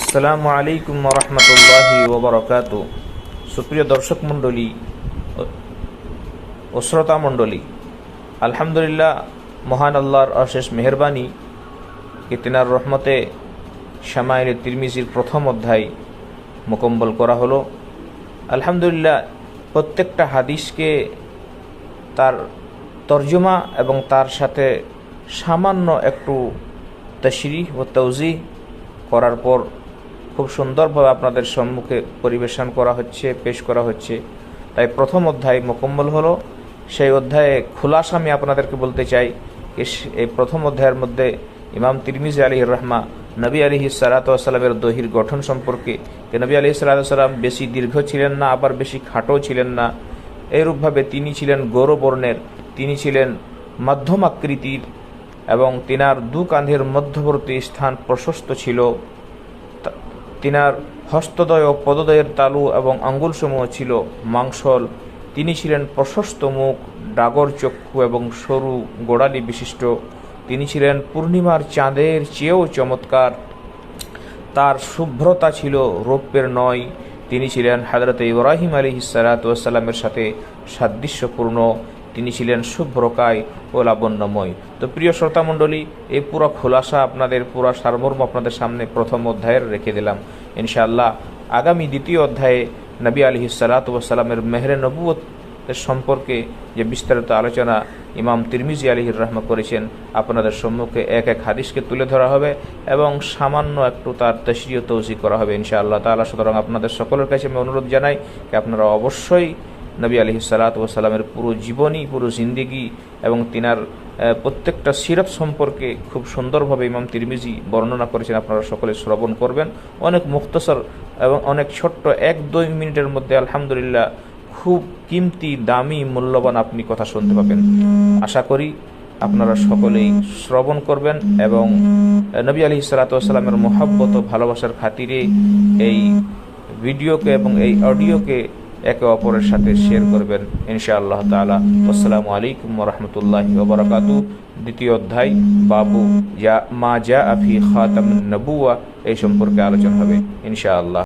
আসসালামু আলাইকুম রহমতুল্লাহি ওবরকাত সুপ্রিয় দর্শক মণ্ডলী ও শ্রোতা মণ্ডলী, আলহামদুলিল্লাহ মহান আল্লাহর অশেষ মেহরবানি কে রহমতে শ্যামাইল তিরমিজির প্রথম অধ্যায় মোকম্বল করা হলো। আলহামদুলিল্লাহ প্রত্যেকটা হাদিসকে তার তর্জমা এবং তার সাথে সামান্য একটু তশরি ও তৌজি করার পর খুব সুন্দরভাবে আপনাদের সম্মুখে পরিবেশন করা হচ্ছে, পেশ করা হচ্ছে। তাই প্রথম অধ্যায় মোকম্মল হলো। সেই অধ্যায়ে খুলাসা আমি আপনাদেরকে বলতে চাই এই প্রথম অধ্যায়ের মধ্যে ইমাম তিরমিজি আলী রহমা নবী আলী সালাতামের দহির গঠন সম্পর্কে নবী আলী সাল্লাম বেশি দীর্ঘ ছিলেন না, আবার বেশি খাটো ছিলেন না। এরূপভাবে তিনি ছিলেন গৌরবর্ণের, তিনি ছিলেন মধ্যম আকৃতির এবং তিনার দু কাঁধের মধ্যবর্তী স্থান প্রশস্ত ছিল। তিনার হস্তদয় ও পদদয়ের তালু এবং আঙ্গুলসমূহ ছিল মাংসল। তিনি ছিলেন প্রশস্ত মুখ, ডাগর চক্ষু এবং সরু গোড়ালি বিশিষ্ট। তিনি ছিলেন পূর্ণিমার চাঁদের চেয়েও চমৎকার। তার শুভ্রতা ছিল রৌপ্যের নয়। তিনি ছিলেন হাজরত ইব্রাহিম আলী সালাতামের সাথে সাদৃশ্যপূর্ণ। তিনি ছিলেন শুভ্রকায় ও লাবণ্যময়। তো প্রিয় শ্রোতামণ্ডলী এই পুরো খোলাসা আপনাদের, পুরো সারমর্ম আপনাদের সামনে প্রথম অধ্যায়ের রেখে দিলাম। ইনশাআল্লাহ, আগামী দ্বিতীয় অধ্যায়ে নবী আলী সালাতামের মেহরে নবুয়ত এর সম্পর্কে যে বিস্তারিত আলোচনা ইমাম তিরমিজি আলিহির রহমা করেছেন, আপনাদের সম্মুখে এক এক হাদিসকে তুলে ধরা হবে এবং সামান্য একটু তার তশরিও তৌসি করা হবে ইনশাআল্লাহ তাআলা। সুতরাং আপনাদের সকলের কাছে আমি অনুরোধ জানাই যে আপনারা অবশ্যই নবী আলহি সালাতামের পুরো জীবনী, পুরো জিন্দিগি এবং তিনার প্রত্যেকটা সিরাপ সম্পর্কে খুব সুন্দরভাবে ইমাম তিরমিজি বর্ণনা করেছেন। আপনারা সকলে শ্রবণ করবেন। অনেক মুক্তসর এবং অনেক ছোট্ট এক দুই মিনিটের মধ্যে আলহামদুলিল্লাহ খুব কিমতি, দামি, মূল্যবান আপনি কথা শুনতে পাবেন। আশা করি আপনারা সকলেই শ্রবণ করবেন এবং নবী আলি সালাতামের মোহাব্বত ভালোবাসার খাতিরে এই ভিডিওকে এবং এই অডিওকে একে অপরের সাথে শেয়ার করবেন, ইনশাআল্লাহ তালা আসসালামু আলাইকুম রহমতুল্লাহ ওবরাকাতু দ্বিতীয় অধ্যায়, বাবু যা মা জা আফি খাতাম নবুয়া এই সম্পর্কে আলোচনা হবে, ইনশাআল্লাহ।